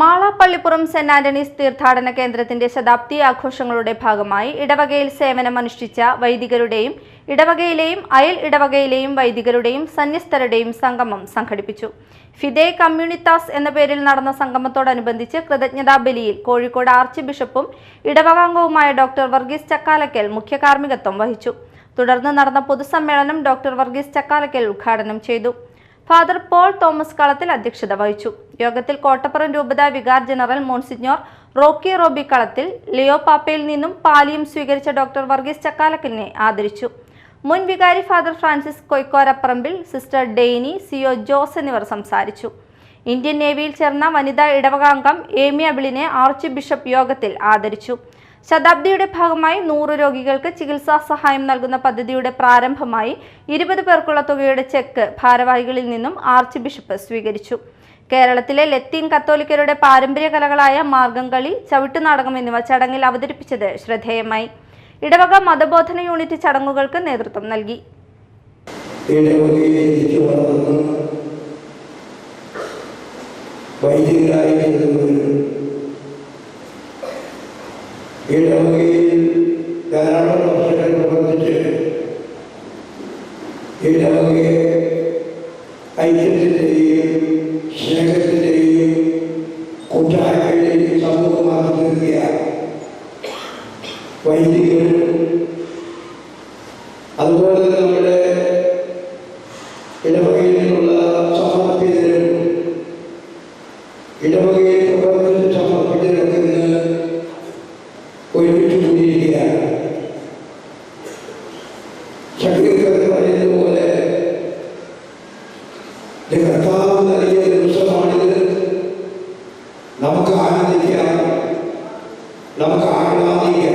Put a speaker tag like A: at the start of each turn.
A: Mala Pallippuram saint Antony's തീർത്ഥാടന കേന്ദ്രത്തിന്റെ ശതാബ്ദി ആഘോഷങ്ങളുടെ ഭാഗമായി ഇടവകയിൽ സേവനമനുഷ്ഠിച്ച വൈദികരുടെയും ഇടവകയിലെയും അയൽ ഇടവകയിലെയും വൈദികരുടെയും സന്യസ്തരുടെയും സംഗമം സംഘടിപ്പിച്ചു. ഫിദേ കമ്മ്യൂണിത്താസ് എന്ന പേരിൽ നടന്ന സംഗമത്തോടനുബന്ധിച്ച് കൃതജ്ഞതാ ബലിയിൽ കോഴിക്കോട് ആർച്ച് ബിഷപ്പും ഇടവകാംഗവുമായ ഡോക്ടർ വർഗീസ് ചക്കാലക്കൽ മുഖ്യ കാർമ്മികത്വം വഹിച്ചു. തുടർന്ന് നടന്ന പൊതുസമ്മേളനം ഡോക്ടർ വർഗീസ് ചക്കാലക്കൽ ഉദ്ഘാടനം ചെയ്തു. ഫാദർ പോൾ തോമസ് കളത്തിൽ അധ്യക്ഷത വഹിച്ചു. യോഗത്തിൽ കോട്ടപ്പുറം രൂപത vicar general monsignor Rocky Robi Kalathil Leo പാപ്പയിൽ നിന്നും പാലിയും സ്വീകരിച്ച ഡോക്ടർ വർഗീസ് ചക്കാലക്കലിനെ ആദരിച്ചു. മുൻ വികാരി father Francis Koikkoraparambil sister Dainy CO Jose എന്നിവർ സംസാരിച്ചു. ഇന്ത്യൻ നേവിയിൽ ചേർന്ന വനിതാ ഇടവകാംഗം ഏമി അബിളിനെ ആർച്ച് ബിഷപ്പ് യോഗത്തിൽ ആദരിച്ചു. ശതാബ്ദിയുടെ ഭാഗമായി നൂറ് രോഗികൾക്ക് ചികിത്സാ സഹായം നൽകുന്ന പദ്ധതിയുടെ പ്രാരംഭമായി ഇരുപത് പേർക്കുള്ള തുകയുടെ ചെക്ക് ഭാരവാഹികളിൽ നിന്നും ആർച്ച് ബിഷപ്പ് സ്വീകരിച്ചു. കേരളത്തിലെ ലത്തീൻ കത്തോലിക്കരുടെ പാരമ്പര്യ കലകളായ മാർഗംകളി ചവിട്ടുനാടകം എന്നിവ ചടങ്ങിൽ അവതരിപ്പിച്ചത് ശ്രദ്ധേയമായി. ഇടവക മതബോധന യൂണിറ്റ് ചടങ്ങുകൾക്ക് നേതൃത്വം നൽകി.
B: വൈദികരായി ചെല്ലുന്നവരും ഇടവകയിൽ ധാരാളം വർഷങ്ങൾ പ്രവർത്തിച്ച് ഇടവകയെ ഐക്യത്തിന്റെയും സ്നേഹത്തിന്റെയും കൂട്ടായ്മയുടെയും സമൂഹമാക്കി നിർത്തിയ വൈദികരും അതുപോലെ തന്നെ നമ്മുടെ ഇടവകയിൽ നിന്നുള്ള സമർപ്പിതരും ഇടവകയിൽ Nó có.